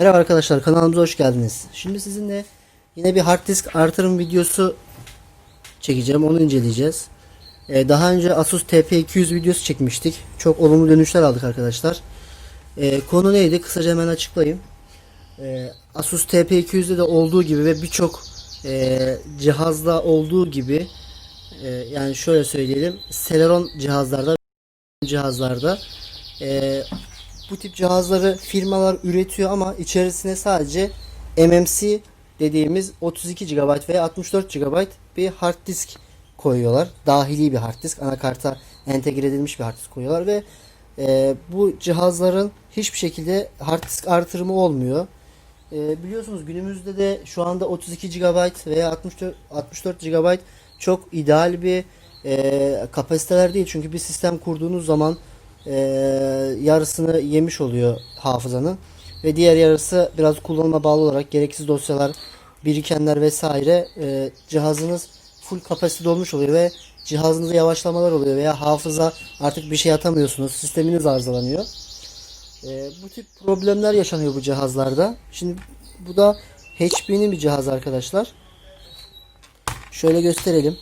Merhaba arkadaşlar kanalımıza hoş geldiniz. Şimdi sizinle yine bir hard disk artırım videosu çekeceğim. Onu inceleyeceğiz. Ee, daha önce Asus TP200 videosu çekmiştik. Çok olumlu dönüşler aldık arkadaşlar. Ee, konu neydi? Kısaca hemen açıklayayım. Ee, Asus TP200'de de olduğu gibi ve birçok e, cihazda olduğu gibi e, yani şöyle söyleyelim. Celeron cihazlarda cihazlarda e, bu tip cihazları firmalar üretiyor ama içerisine sadece MMC dediğimiz 32 GB veya 64 GB bir hard disk koyuyorlar. Dahili bir hard disk. Anakarta entegre edilmiş bir hard disk koyuyorlar ve e, bu cihazların hiçbir şekilde hard disk artırımı olmuyor. E, biliyorsunuz günümüzde de şu anda 32 GB veya 64, 64 GB çok ideal bir e, kapasiteler değil. Çünkü bir sistem kurduğunuz zaman e, yarısını yemiş oluyor hafızanın ve diğer yarısı biraz kullanıma bağlı olarak gereksiz dosyalar, birikenler vesaire e, cihazınız full kapasite olmuş oluyor ve cihazınızda yavaşlamalar oluyor veya hafıza artık bir şey atamıyorsunuz. Sisteminiz arızalanıyor. E, bu tip problemler yaşanıyor bu cihazlarda. Şimdi bu da HP'nin bir cihaz arkadaşlar. Şöyle gösterelim.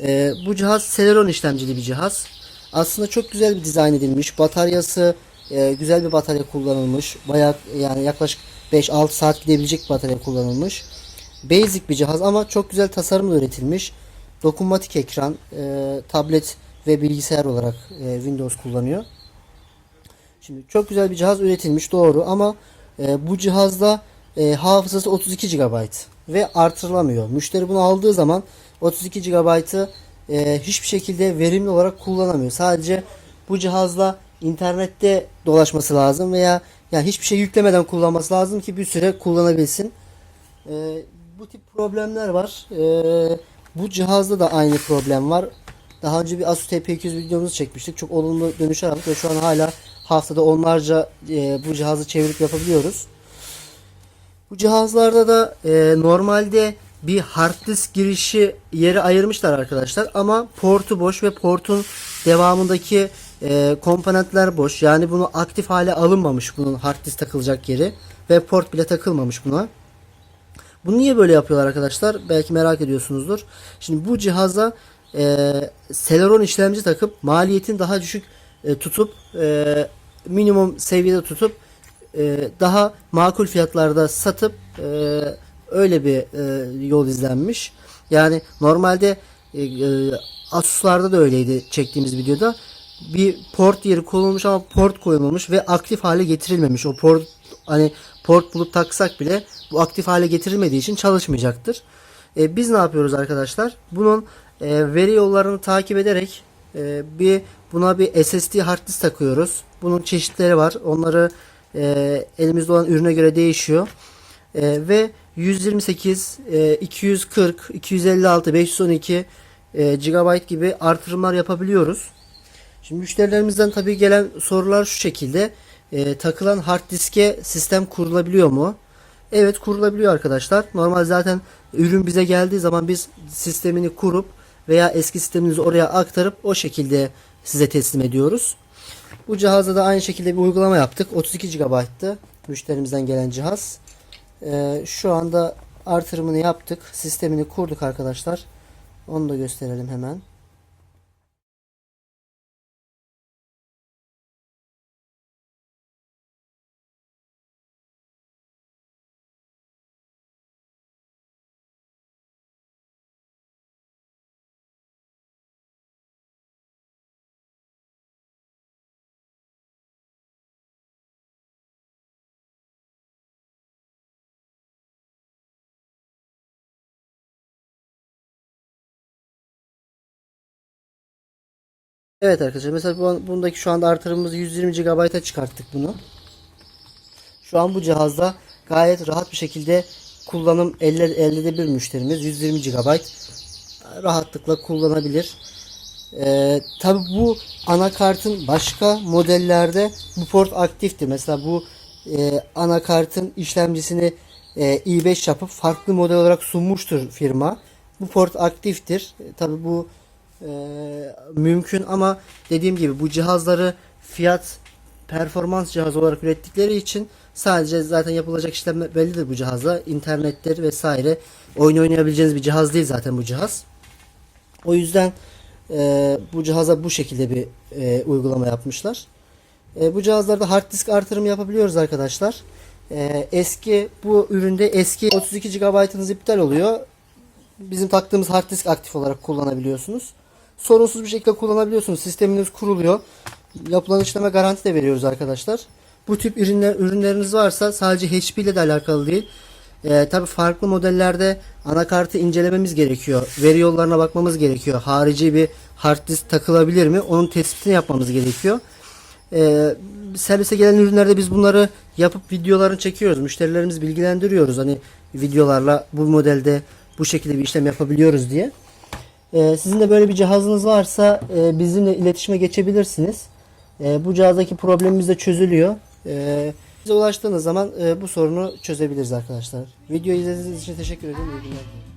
E, bu cihaz Celeron işlemcili bir cihaz. Aslında çok güzel bir dizayn edilmiş. Bataryası e, güzel bir batarya kullanılmış. Bayağı yani yaklaşık 5-6 saat gidebilecek bir batarya kullanılmış. Basic bir cihaz ama çok güzel tasarımla üretilmiş. Dokunmatik ekran, e, tablet ve bilgisayar olarak e, Windows kullanıyor. Şimdi çok güzel bir cihaz üretilmiş doğru ama e, bu cihazda e, hafızası 32 GB ve artırılamıyor. Müşteri bunu aldığı zaman 32 GB'ı e, hiçbir şekilde verimli olarak kullanamıyor. Sadece bu cihazla internette dolaşması lazım veya yani hiçbir şey yüklemeden kullanması lazım ki bir süre kullanabilsin. E, bu tip problemler var. E, bu cihazda da aynı problem var. Daha önce bir Asus TP200 videomuzu çekmiştik. Çok olumlu dönüşler aldık ve şu an hala haftada onlarca e, bu cihazı çevirip yapabiliyoruz. Bu cihazlarda da e, normalde bir hard disk girişi yeri ayırmışlar arkadaşlar ama portu boş ve portun devamındaki e, komponentler boş. Yani bunu aktif hale alınmamış bunun hard disk takılacak yeri ve port bile takılmamış buna. Bunu niye böyle yapıyorlar arkadaşlar? Belki merak ediyorsunuzdur. Şimdi bu cihaza e, Celeron işlemci takıp maliyetin daha düşük e, tutup e, minimum seviyede tutup e, daha makul fiyatlarda satıp e, öyle bir e, yol izlenmiş. Yani normalde e, e, Asus'larda da öyleydi çektiğimiz videoda. Bir port yeri konulmuş ama port koyulmamış ve aktif hale getirilmemiş. O port hani port bulup taksak bile bu aktif hale getirilmediği için çalışmayacaktır. E, biz ne yapıyoruz arkadaşlar? Bunun e, veri yollarını takip ederek e, bir buna bir SSD hard disk takıyoruz. Bunun çeşitleri var. Onları e, elimizde olan ürüne göre değişiyor. E, ve 128, e, 240, 256, 512 e, GB gibi artırımlar yapabiliyoruz. Şimdi müşterilerimizden tabii gelen sorular şu şekilde. E, takılan hard diske sistem kurulabiliyor mu? Evet kurulabiliyor arkadaşlar. Normal zaten ürün bize geldiği zaman biz sistemini kurup veya eski sisteminizi oraya aktarıp o şekilde size teslim ediyoruz. Bu cihazda da aynı şekilde bir uygulama yaptık. 32 GB'tı müşterimizden gelen cihaz. Ee, şu anda artırımını yaptık. Sistemini kurduk arkadaşlar. Onu da gösterelim hemen. Evet arkadaşlar mesela bu, bundaki şu anda artırımımızı 120 GB'a çıkarttık bunu. Şu an bu cihazda gayet rahat bir şekilde kullanım elde, elde edebilir müşterimiz. 120 GB rahatlıkla kullanabilir. Ee, Tabi bu anakartın başka modellerde bu port aktiftir. Mesela bu e, anakartın işlemcisini e, i5 yapıp farklı model olarak sunmuştur firma. Bu port aktiftir. Tabi bu e, mümkün ama dediğim gibi bu cihazları fiyat performans cihazı olarak ürettikleri için sadece zaten yapılacak işlem bellidir bu cihazla. İnternettir vesaire. Oyun oynayabileceğiniz bir cihaz değil zaten bu cihaz. O yüzden e, bu cihaza bu şekilde bir e, uygulama yapmışlar. E, bu cihazlarda hard disk artırımı yapabiliyoruz arkadaşlar. E, eski bu üründe eski 32 GB'ınız iptal oluyor. Bizim taktığımız hard disk aktif olarak kullanabiliyorsunuz. Sorunsuz bir şekilde kullanabiliyorsunuz. Sisteminiz kuruluyor. Yapılan işleme garanti de veriyoruz arkadaşlar. Bu tip ürünler ürünleriniz varsa sadece HP ile de alakalı değil. Ee, tabii farklı modellerde anakartı incelememiz gerekiyor. Veri yollarına bakmamız gerekiyor. Harici bir hard disk takılabilir mi? Onun tespitini yapmamız gerekiyor. Ee, servise gelen ürünlerde biz bunları yapıp videolarını çekiyoruz. Müşterilerimizi bilgilendiriyoruz. Hani videolarla bu modelde bu şekilde bir işlem yapabiliyoruz diye. Ee, sizin de böyle bir cihazınız varsa e, bizimle iletişime geçebilirsiniz. E, bu cihazdaki problemimiz de çözülüyor. E, bize ulaştığınız zaman e, bu sorunu çözebiliriz arkadaşlar. Videoyu izlediğiniz için teşekkür ederim. İyi günler.